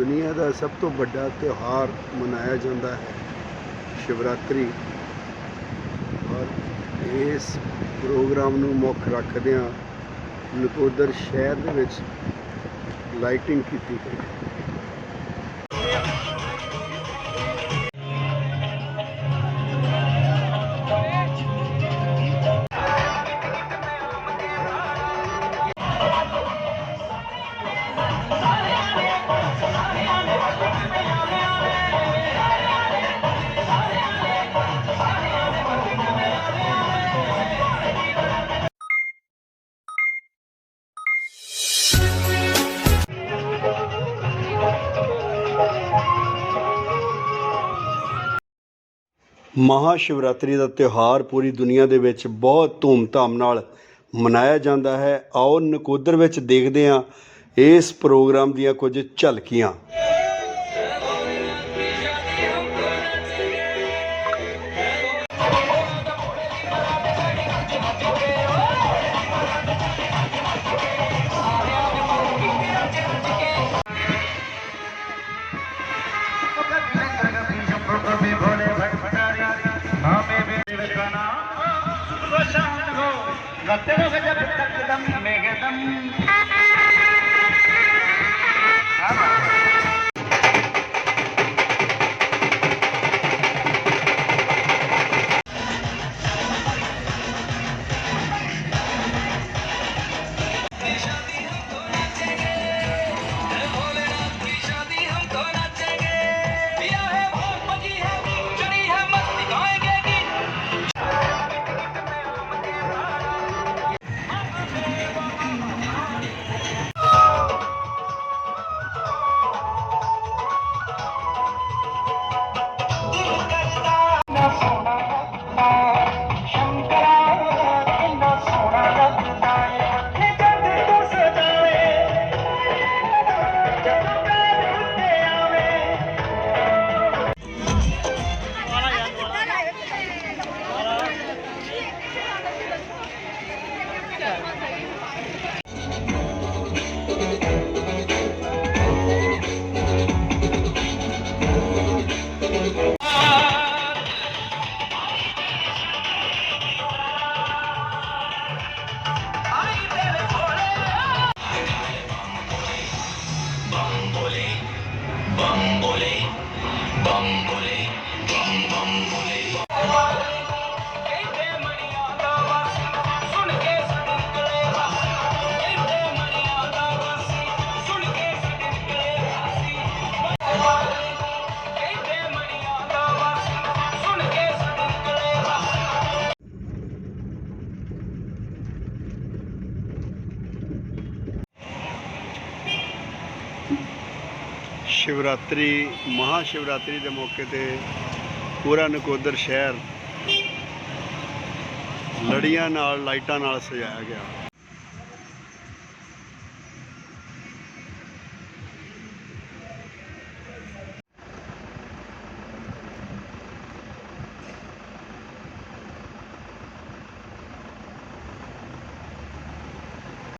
ਦੁਨੀਆ ਦਾ ਸਭ ਤੋਂ ਵੱਡਾ ਤਿਉਹਾਰ ਮਨਾਇਆ ਜਾਂਦਾ ਹੈ, ਸ਼ਿਵਰਾਤਰੀ। ਔਰ ਇਸ ਪ੍ਰੋਗਰਾਮ ਨੂੰ ਮੁੱਖ ਰੱਖਦਿਆਂ ਨਕੋਦਰ ਸ਼ਹਿਰ ਦੇ ਵਿੱਚ ਲਾਈਟਿੰਗ ਕੀਤੀ ਗਈ। ਮਹਾ ਸ਼ਿਵਰਾਤਰੀ ਦਾ ਤਿਉਹਾਰ ਪੂਰੀ ਦੁਨੀਆ ਦੇ ਵਿੱਚ ਬਹੁਤ ਧੂਮਧਾਮ ਨਾਲ ਮਨਾਇਆ ਜਾਂਦਾ ਹੈ। ਆਓ ਨਕੋਦਰ ਵਿੱਚ ਦੇਖਦੇ ਹਾਂ। ਇਸ ਪ੍ਰੋਗਰਾਮ ਦੀਆਂ ਕੁਝ ਝਲਕੀਆਂ। गते गजब तकदम বলে বম ਸ਼ਿਵਰਾਤਰੀ ਮਹਾ ਸ਼ਿਵਰਾਤਰੀ ਦੇ ਮੌਕੇ ਤੇ ਪੂਰਾ ਨਕੋਦਰ ਸ਼ਹਿਰ ਲੜੀਆਂ ਨਾਲ, ਲਾਈਟਾਂ ਨਾਲ ਸਜਾਇਆ ਗਿਆ।